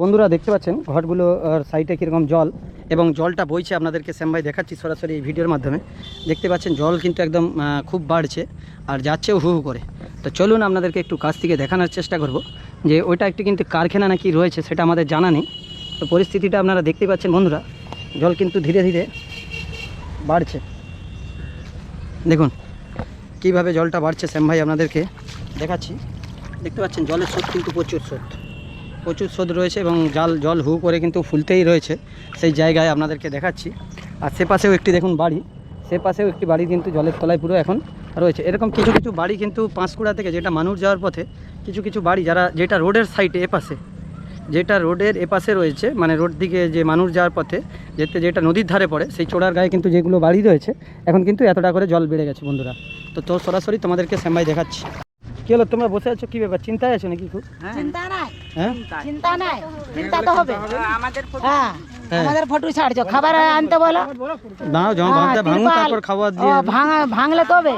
বন্ধুরা দেখতে পাচ্ছেন, ঘরগুলো সাইডে কীরকম জল এবং জলটা বইছে আপনাদেরকে শ্যামভাই দেখাচ্ছি সরাসরি এই ভিডিওর মাধ্যমে। দেখতে পাচ্ছেন, জল কিন্তু একদম খুব বাড়ছে আর যাচ্ছেও হু হু করে। তো চলুন আপনাদেরকে একটু কাছ থেকে দেখানোর চেষ্টা করব যে ওইটা একটি কিন্তু কারখানা নাকি রয়েছে সেটা আমাদের জানা নেই। তো পরিস্থিতিটা আপনারা দেখতে পাচ্ছেন বন্ধুরা, জল কিন্তু ধীরে ধীরে বাড়ছে। দেখুন, কীভাবে জলটা বাড়ছে শ্যাম ভাই আপনাদেরকে দেখাচ্ছি। দেখতে পাচ্ছেন, জলের স্রোত কিন্তু প্রচুর স্রোত। প্রচুর স্রোত রয়েছে এবং জাল, জল হু করে কিন্তু ফুলতেই রয়েছে। সেই জায়গায় আপনাদেরকে দেখাচ্ছি। আর সে পাশেও একটি দেখুন বাড়ি। সে পাশেও একটি বাড়ি কিন্তু জলের তলায় পুরো এখন রয়েছে। এরকম কিছু কিছু বাড়ি কিন্তু পাঁশকুড়া থেকে যেটা মানুষ যাওয়ার পথে, কিছু কিছু বাড়ি যারা, যেটা রোডের সাইডে এপাশে, যেটা রোডের এপাশে রয়েছে মানে রোড দিকে যে মানুষ যাওয়ার পথে, যেতে যেটা নদীর ধারে পড়ে, সেই চোড়ার গায়ে কিন্তু যেগুলো বাড়ি রয়েছে, এখন কিন্তু এতটা করে জল বেড়ে গেছে বন্ধুরা। তো তো সরাসরি তোমাদেরকে শ্যামভাই দেখাচ্ছি। কী হলো তোমরা বসে আছো কী ব্যাপার চিন্তায় আছো নাকি খুব চিন্তা নাই হ্যাঁ চিন্তা নাই চিন্তা তো হবে আমাদের হ্যাঁ হ্যাঁ। আমাদের ফটো ছাড়ছো খাবার আনতে বলো দাঁড়াও যখন হ্যাঁ, ভাঙতে ভাঙুন তিরপাল। তারপর খাবার ও, দিয়ে ভাঙা ভাঙলে তবে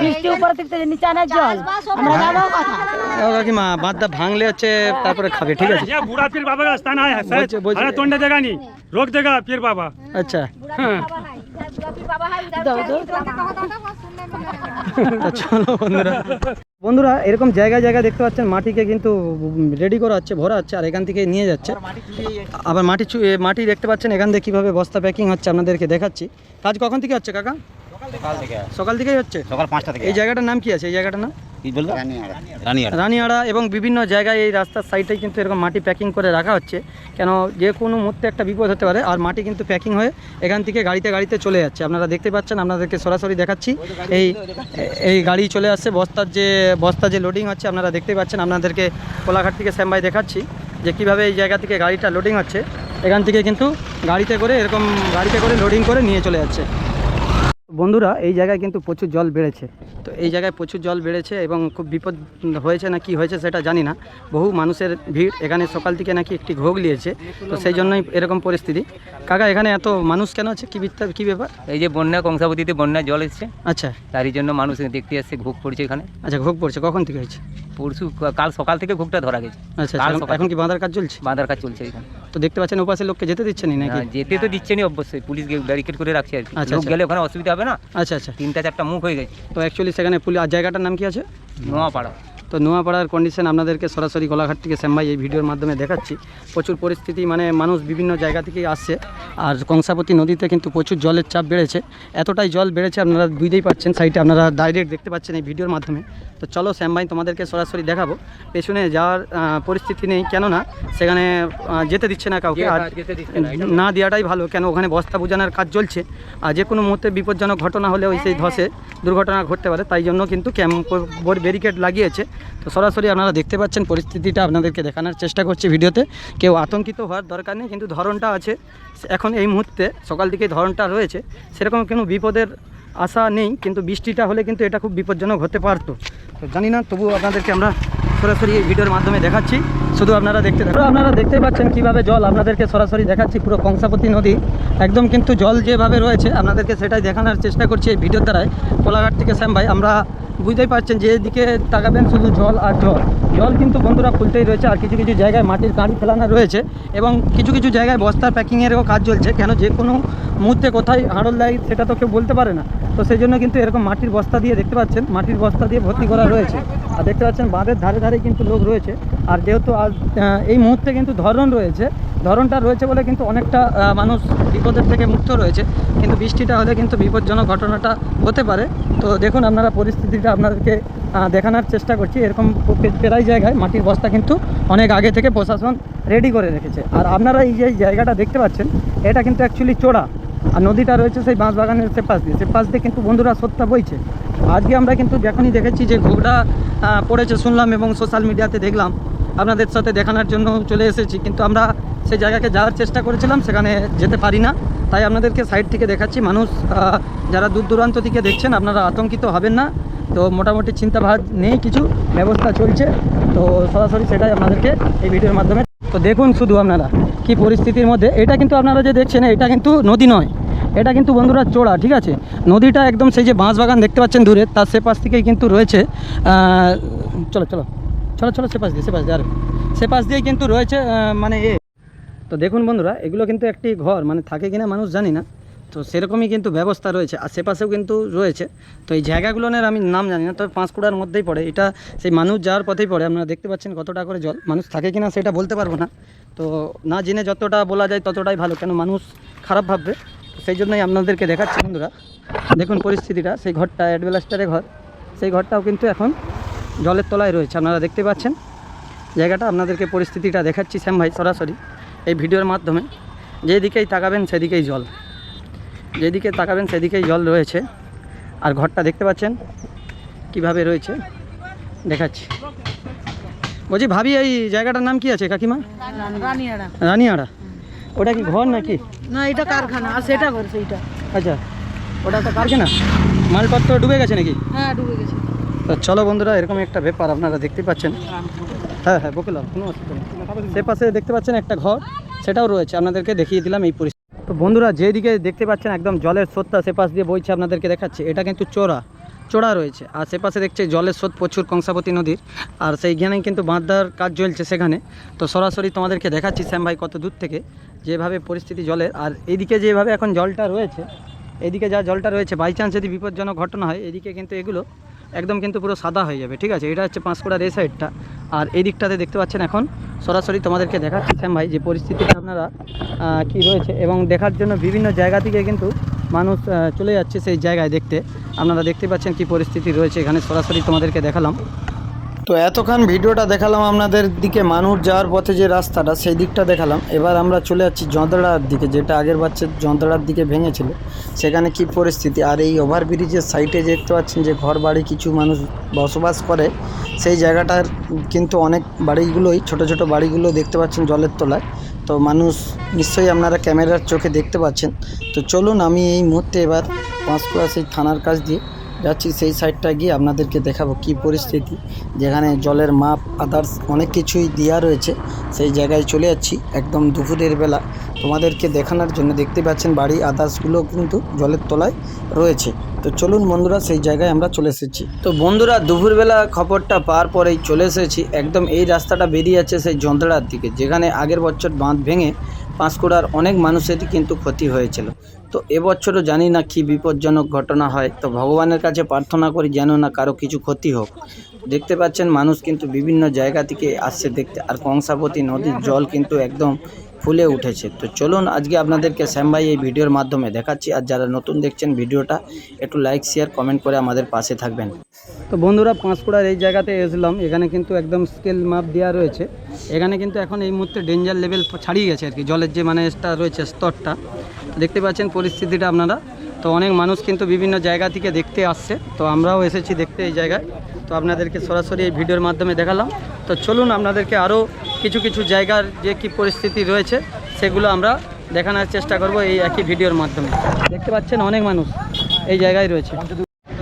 বৃষ্টি উপর থেকে নিচে আনার জল আমরা যাবো কথা ও কাকিমা বাঁধটা ভাঙলে হচ্ছে তারপরে খাবে ঠিক আছে ये बूढ़ा पीर बाबा का स्थान है शायद बोल- बोल- हरा तोड़ने देगा नहीं रोक देगा पीर बाबा আচ্ছা हाँ। দাও তো। তা চলো বন্ধুরা। বন্ধুরা, এরকম জায়গায় জায়গায় দেখতে পাচ্ছেন, মাটিকে কিন্তু রেডি করা হচ্ছে, ভরা হচ্ছে, আর এখান থেকে নিয়ে যাচ্ছে। আবার মাটি মাটি দেখতে পাচ্ছেন, এখান থেকে কীভাবে বস্তা প্যাকিং হচ্ছে আপনাদেরকে দেখাচ্ছি। কাজ কখন থেকে হচ্ছে, কাকা? সকাল থেকে। থেকেই হচ্ছে? সকাল পাঁচটা থেকে। এই জায়গাটার নাম কি আছে? এই জায়গাটার নাম? কি বলল রানিয়াড়া। এবং বিভিন্ন জায়গায় এই রাস্তার সাইডে কিন্তু এরকম মাটি প্যাকিং করে রাখা হচ্ছে। কেন যে কোনো মুহূর্তে একটা বিপদ হতে পারে আর মাটি কিন্তু প্যাকিং হয়ে এখান থেকে গাড়িতে গাড়িতে চলে যাচ্ছে। আপনারা দেখতে পাচ্ছেন আপনাদেরকে সরাসরি দেখাচ্ছি। এই এই গাড়ি চলে আসছে। বস্তার যে বস্তা যে লোডিং হচ্ছে আপনারা দেখতে পাচ্ছেন। আপনাদেরকে কোলাঘাট থেকে শ্যামবাই দেখাচ্ছি যে কীভাবে এই জায়গা থেকে গাড়িটা লোডিং হচ্ছে। এখান থেকে কিন্তু গাড়িতে করে এরকম গাড়িতে করে লোডিং করে নিয়ে চলে যাচ্ছে। বন্ধুরা এই জায়গায় কিন্তু প্রচুর জল বেড়েছে। তো এই জায়গায় প্রচুর জল বেড়েছে এবং খুব বিপদ হয়েছে না কি হয়েছে সেটা জানি না। বহু মানুষের ভিড় এখানে সকাল থেকে নাকি একটি ঘোগ নিয়েছে তো সেই জন্যই এরকম পরিস্থিতি। কাকা এখানে এত মানুষ কেন আছে? কি বিত্তা কী ব্যাপার? এই যে বন্যা কংসাবতীতে বন্যা জল এসছে। আচ্ছা। তারই জন্য মানুষ দেখতে আসছে ঘোগ পড়ছে এখানে। আচ্ছা ঘোগ পড়ছে। কখন থেকে হয়েছে? পরশু কাল সকাল থেকে ঘুকটা ধরা গেছে। আচ্ছা কাল সকাল এখন কি বাঁধার কাজ চলছে? বাঁধার কাজ চলছে এখানে। তো দেখতে পাচ্ছেন ওপাশে লোককে যেতে দিচ্ছেন নাকি? যেতে তো দিচ্ছে নি অবশ্যই পুলিশ ব্যারিকেড করে রাখছে আর কি। আচ্ছা, লোক আচ্ছা। গেলে ওখানে অসুবিধা হবে না? আচ্ছা আচ্ছা। তিনটা চারটা মুখ হয়ে গেছে। তো অ্যাকচুয়ালি সেখানে পুলিশ আর জায়গাটার নাম কি আছে? নোয়াপাড়া। তো নোয়াপাড়ার কন্ডিশন আপনাদেরকে সরাসরি গোলাঘাট থেকে শ্যামভাই এই ভিডিওর মাধ্যমে দেখাচ্ছি। প্রচুর পরিস্থিতি মানে মানুষ বিভিন্ন জায়গা থেকেই আসছে। আর কংসাবতী নদীতে কিন্তু প্রচুর জলের চাপ বেড়েছে। এতটাই জল বেড়েছে আপনারা বুঝতেই পাচ্ছেন সাইডে আপনারা ডাইরেক্ট দেখতে পাচ্ছেন এই ভিডিওর মাধ্যমে। তো চলো শ্যামভাই তোমাদেরকে সরাসরি দেখাবো। পেছনে যাওয়ার পরিস্থিতি নেই কেননা সেখানে যেতে দিচ্ছে না কাউকে। আর না, না দেওয়াটাই ভালো কেন ওখানে বস্তা বোঝানোর কাজ চলছে। আর যে কোনো মুহূর্তে বিপজ্জনক ঘটনা হলে ওই সেই ধসে দুর্ঘটনা ঘটতে পারে তাই জন্য কিন্তু ক্যাম্প ব্যারিকেড লাগিয়েছে। তো সরাসরি আপনারা দেখতে পাচ্ছেন পরিস্থিতিটা, আপনাদেরকে দেখানোর চেষ্টা করছি ভিডিওতে। কেউ আতঙ্কিত হওয়ার দরকার নেই, কিন্তু ধরনটা আছে। এখন এই মুহূর্তে সকাল থেকে ধরনটা রয়েছে। সেরকম কোনো বিপদের আশা নেই, কিন্তু বৃষ্টিটা হলে কিন্তু এটা খুব বিপজ্জনক হতে পারতো। তো জানি না তবু আপনাদেরকে আমরা সরাসরি এই ভিডিওর মাধ্যমে দেখাচ্ছি। শুধু আপনারা দেখতে থাকুন। আপনারা দেখতে পাচ্ছেন কীভাবে জল আপনাদেরকে সরাসরি দেখাচ্ছি, পুরো কংসাপতি নদী। একদম কিন্তু জল যেভাবে রয়েছে, আপনাদেরকে সেটাই দেখানোর চেষ্টা করছি এই ভিডিওর দ্বারাই কোলাঘাট থেকে শ্যাম ভাই, আমরা বুঝতেই পারছেন যে এদিকে তাকাবেন শুধু জল আর জল। জল কিন্তু বন্ধুরা খুলতেই রয়েছে আর কিছু কিছু জায়গায় মাটির কাঁড়ি ফেলানো রয়েছে এবং কিছু কিছু জায়গায় বস্তার প্যাকিংয়েরও কাজ চলছে। কেন যে কোনো মুহূর্তে কোথায় হাড়ল দেয় সেটা তো কেউ বলতে পারে না। তো সেই জন্য কিন্তু এরকম মাটির বস্তা দিয়ে দেখতে পাচ্ছেন, মাটির বস্তা দিয়ে ভর্তি করা রয়েছে। আর দেখতে পাচ্ছেন বাঁধের ধারে ধারে কিন্তু লোক রয়েছে। আর যেহেতু আজ এই মুহূর্তে কিন্তু ধরন রয়েছে ধরনটা রয়েছে বলে কিন্তু অনেকটা মানুষ বিপদের থেকে মুক্ত রয়েছে। কিন্তু বৃষ্টিটা হলে কিন্তু বিপজ্জনক ঘটনাটা হতে পারে। তো দেখুন আপনারা পরিস্থিতিটা আপনাদেরকে দেখানোর চেষ্টা করছি। এরকম প্রে- প্রায় জায়গায় মাটির বস্তা কিন্তু অনেক আগে থেকে প্রশাসন রেডি করে রেখেছে। আর আপনারা এই যে জায়গাটা দেখতে পাচ্ছেন, এটা কিন্তু অ্যাকচুয়ালি চোড়া আর নদীটা রয়েছে সেই বাঁশবাগানের সে পাশ দিয়ে। সে পাশ দিয়ে কিন্তু বন্ধুরা সত্যা বইছে। আজকে আমরা কিন্তু যখনই দেখেছি যে ঘোগড়া পড়েছে, শুনলাম এবং সোশ্যাল মিডিয়াতে দেখলাম। আপনাদের সাথে দেখানোর জন্য চলে এসেছি, কিন্তু আমরা সেই জায়গাকে যাওয়ার চেষ্টা করেছিলাম, সেখানে যেতে পারি না। তাই আপনাদেরকে সাইড থেকে দেখাচ্ছি, মানুষ যারা দূর দূরান্ত থেকে দেখছেন, আপনারা আতঙ্কিত হবেন না। তো মোটামুটি চিন্তাভাব নেই, কিছু ব্যবস্থা চলছে। তো সরাসরি সেটাই আপনাদেরকে এই ভিডিওর মাধ্যমে তো দেখুন শুধু আপনারা, কি পরিস্থিতির মধ্যে। এটা কিন্তু আপনারা যে দেখছেন, এটা কিন্তু নদী নয়। এটা কিন্তু বন্ধুরা চোড়া, ঠিক আছে? নদীটা একদম সেই যে বাঁশবাগান দেখতে পাচ্ছেন দূরে, তার সে পাশ থেকেই কিন্তু রয়েছে চলো চলো চলো চলো সে পাশ দিয়ে, সে পাশ দিয়ে, আর, সে পাশ দিয়ে কিন্তু রয়েছে মানে এ। তো দেখুন বন্ধুরা, এগুলো কিন্তু একটি ঘর মানে থাকে কিনা মানুষ জানি না, তো সেরকমই কিন্তু ব্যবস্থা রয়েছে, আর আশেপাশেও কিন্তু রয়েছে। তো এই জায়গাগুলোর আমি নাম জানি না, তবে পাঁশকুড়ার মধ্যেই পড়ে, এটা সেই মানুষ যাওয়ার পথেই পড়ে, আপনারা দেখতে পাচ্ছেন কতটা করে জল, মানুষ থাকে কিনা সেটা বলতে পারব না। তো না জেনে যতটা বলা যায় ততটাই ভালো, কেন মানুষ খারাপ ভাববে। সেই জন্যই আপনাদেরকে দেখাচ্ছি বন্ধুরা। দেখুন পরিস্থিতিটা সেই ঘরটা অ্যাডভেলাস্টারের ঘর। সেই ঘরটাও কিন্তু এখন জলের তলায় রয়েছে আপনারা দেখতে পাচ্ছেন। জায়গাটা আপনাদেরকে পরিস্থিতিটা দেখাচ্ছি শ্যাম ভাই সরাসরি এই ভিডিওর মাধ্যমে। যেদিকেই তাকাবেন সেদিকেই জল। যেদিকে তাকাবেন সেদিকেই জল রয়েছে। আর ঘরটা দেখতে পাচ্ছেন কীভাবে রয়েছে? দেখাচ্ছি। বলছি ভাবি এই জায়গাটার নাম কি আছে কাকিমা? রানিয়াড়া। রানিয়াড়া। ওটা কি ঘর নাকি? না এটা কারখানা আর সেটা ঘর সেইটা। আচ্ছা ওটা তো কারখানা? মালপত্র ডুবে গেছে নাকি? হ্যাঁ ডুবে গেছে। তো চলো বন্ধুরা এরকম একটা ব্যাপার আপনারা দেখতে পাচ্ছেন। হ্যাঁ হ্যাঁ বকিলাম কোনো অসুবিধা নেই। সে পাশে দেখতে পাচ্ছেন একটা ঘর সেটাও রয়েছে। আপনাদেরকে দেখিয়ে দিলাম এই পরিস্থিতি। তো বন্ধুরা যেদিকে দেখতে পাচ্ছেন একদম জলের স্রোতটা সে পাশ দিয়ে বইছে আপনাদেরকে দেখাচ্ছে। এটা কিন্তু চোরা। চোরা রয়েছে। আর সে পাশে দেখছে জলের স্রোত প্রচুর কংসাবতী নদীর। আর সেইখানেই কিন্তু বাঁধার কাজ চলছে সেখানে। তো সরাসরি তোমাদেরকে দেখাচ্ছি শ্যাম ভাই কত দূর থেকে যেভাবে পরিস্থিতি জলের। আর এইদিকে যেভাবে এখন জলটা রয়েছে এদিকে যা জলটা রয়েছে বাই চান্স যদি বিপজ্জনক ঘটনা হয় এদিকে কিন্তু এগুলো একদম কিন্তু পুরো সাদা হয়ে যাবে, ঠিক আছে? এটা হচ্ছে পাঁশকুড়ার এই সাইডটা আর এই দিকটাতে দেখতে পাচ্ছেন এখন সরাসরি তোমাদেরকে দেখাচ্ছি শ্যাম ভাই যে পরিস্থিতিটা আপনারা কি রয়েছে এবং দেখার জন্য বিভিন্ন জায়গা থেকে কিন্তু মানুষ চলে যাচ্ছে সেই জায়গায় দেখতে। আপনারা দেখতে পাচ্ছেন কি পরিস্থিতি রয়েছে। এখানে সরাসরি তোমাদেরকে দেখালাম। তো এতক্ষণ ভিডিওটা দেখালাম আপনাদের দিকে মানুষ যাওয়ার পথে যে রাস্তাটা, সেই দিকটা দেখালাম। এবার আমরা চলে যাচ্ছি যন্ত্রড়ার দিকে, যেটা আগের বাচ্চার যন্ত্রণার দিকে ভেঙেছিল। সেখানে কি পরিস্থিতি? আর এই ওভারব্রিজের সাইডে দেখতে পাচ্ছেন যে ঘর বাড়ি কিছু মানুষ বসবাস করে, সেই জায়গাটার কিন্তু অনেক বাড়িগুলোই, ছোট ছোট বাড়িগুলো দেখতে পাচ্ছেন জলের তলায়। তো মানুষ নিশ্চয়ই আপনারা ক্যামেরার চোখে দেখতে পাচ্ছেন। তো চলুন, আমি এই মুহূর্তে এবার পাঁশকুড়া সেই থানার কাছ দিয়ে যাচ্ছি সেই সাইডটা গিয়ে আপনাদেরকে দেখাবো কি পরিস্থিতি। যেখানে জলের মাপ আদার্স অনেক কিছুই দেওয়া রয়েছে। সেই জায়গায় চলে যাচ্ছি একদম দুপুরের বেলা। তোমাদেরকে দেখানোর জন্য দেখতে পাচ্ছেন বাড়ি আদার্সগুলো কিন্তু জলের তলায় রয়েছে। তো চলুন বন্ধুরা, সেই জায়গায় আমরা চলে এসেছি। তো বন্ধুরা, দুপুরবেলা খবরটা পাওয়ার পরেই চলে এসেছি। একদম এই রাস্তাটা বেরিয়ে যাচ্ছে সেই যন্ত্রণার দিকে, যেখানে আগের বছর বাঁধ ভেঙে পাঁশকুড়ার অনেক মানুষেরই কিন্তু ক্ষতি হয়েছিল। তো এবছরও জানি না কি বিপজ্জনক ঘটনা হয়, তো ভগবানের কাছে প্রার্থনা করি যেন না কারও কিছু ক্ষতি হোক। দেখতে পাচ্ছেন মানুষ কিন্তু বিভিন্ন জায়গা থেকে আসছে দেখতে, আর কংসাবতী নদীর জল কিন্তু একদম ফুলে উঠেছে। তো চলুন আজকে আপনাদেরকে শ্যাম ভাই এই ভিডিওর মাধ্যমে দেখাচ্ছি। আর যারা নতুন দেখছেন ভিডিওটা, একটু লাইক শেয়ার কমেন্ট করে আমাদের পাশে থাকবেন। তো বন্ধুরা, পাঁশকুড়ার এই জায়গাতে এসলাম। এখানে কিন্তু একদম স্কেল মাপ দেওয়া রয়েছে। এখানে কিন্তু এখন এই মুহূর্তে ডেঞ্জার লেভেল ছাড়িয়ে গেছে আর কি। জলের যে মানে রয়েছে স্তরটা, দেখতে পাচ্ছেন পরিস্থিতিটা আপনারা। তো অনেক মানুষ কিন্তু বিভিন্ন জায়গা থেকে দেখতে আসছে। তো আমরাও এসেছি দেখতে এই জায়গায়। তো আপনাদেরকে সরাসরি এই ভিডিওর মাধ্যমে দেখালাম। তো চলুন আপনাদেরকে আরও কিছু কিছু জায়গার যে কি পরিস্থিতি রয়েছে, সেগুলো আমরা দেখানোর চেষ্টা করব এই একই ভিডিওর মাধ্যমে। দেখতে পাচ্ছেন অনেক মানুষ এই জায়গায় রয়েছে।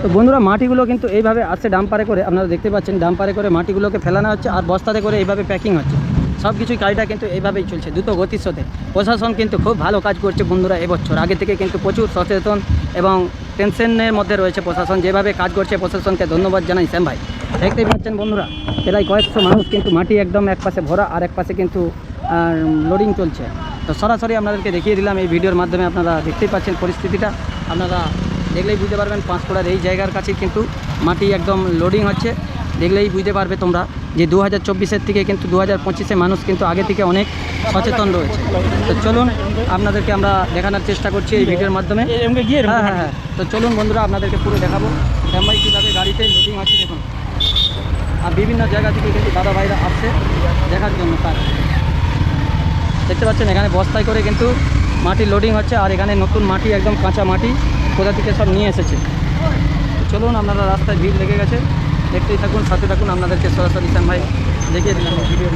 তো বন্ধুরা, মাটিগুলো কিন্তু এইভাবে আসছে ডাম্পারে করে। আপনারা দেখতে পাচ্ছেন, ডাম্পারে করে মাটিগুলোকে ফেলানো হচ্ছে আর বস্তাতে করে এইভাবে প্যাকিং হচ্ছে। সব কিছুই কাজটা কিন্তু এইভাবেই চলছে, দ্রুত গতির সাথে। প্রশাসন কিন্তু খুব ভালো কাজ করছে বন্ধুরা এবছর। আগে থেকে কিন্তু প্রচুর সচেতন এবং টেনশনের মধ্যে রয়েছে প্রশাসন। যেভাবে কাজ করছে প্রশাসনকে ধন্যবাদ জানাই, শ্যাম ভাই। দেখতেই পাচ্ছেন বন্ধুরা, প্রায় কয়েকশো মানুষ কিন্তু মাটি একদম এক পাশে ভরা, আর এক পাশে কিন্তু লোডিং চলছে। তো সরাসরি আপনাদেরকে দেখিয়ে দিলাম, এই ভিডিওর মাধ্যমে আপনারা দেখতেই পাচ্ছেন পরিস্থিতিটা। আপনারা দেখলেই বুঝতে পারবেন, পাঁশকুড়ার এই জায়গার কাছে কিন্তু মাটি একদম লোডিং হচ্ছে। দেখলেই বুঝতে পারবে তোমরা যে দু হাজার চব্বিশের থেকে কিন্তু দু হাজার পঁচিশে মানুষ কিন্তু আগে থেকে অনেক সচেতন রয়েছে। তো চলুন আপনাদেরকে আমরা দেখানোর চেষ্টা করছি এই ভিডিওর মাধ্যমে। হ্যাঁ হ্যাঁ হ্যাঁ। তো চলুন বন্ধুরা আপনাদেরকে পুরো দেখাবো। শ্যামাই কীভাবে গাড়িতে লোডিং আছে দেখুন। আর বিভিন্ন জায়গা থেকে কিন্তু দাদা ভাইরা আসছে দেখার জন্য তার। দেখতে পাচ্ছেন এখানে বস্তায় করে কিন্তু মাটি লোডিং হচ্ছে আর এখানে নতুন মাটি একদম কাঁচা মাটি কোথা থেকে সব নিয়ে এসেছে। চলুন আপনারা রাস্তায় ভিড় লেগে গেছে। দেখতেই থাকুন সাথে থাকুন আপনাদেরকে সরাসরি ইসান ভাই দেখিয়ে দিলাম ভিডিও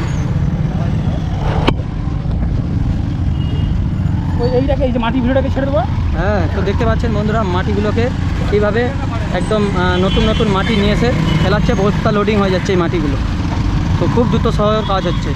এইটাকে এই যে মাটি ভিডিওটাকে ছেড়ে দেবো। হ্যাঁ তো দেখতে পাচ্ছেন বন্ধুরা মাটিগুলোকে এইভাবে একদম নতুন নতুন মাটি নিয়ে এসে ফেলাচ্ছে বস্তা লোডিং হয়ে যাচ্ছে এই মাটিগুলো। তো খুব দ্রুত সহায়ক কাজ হচ্ছে।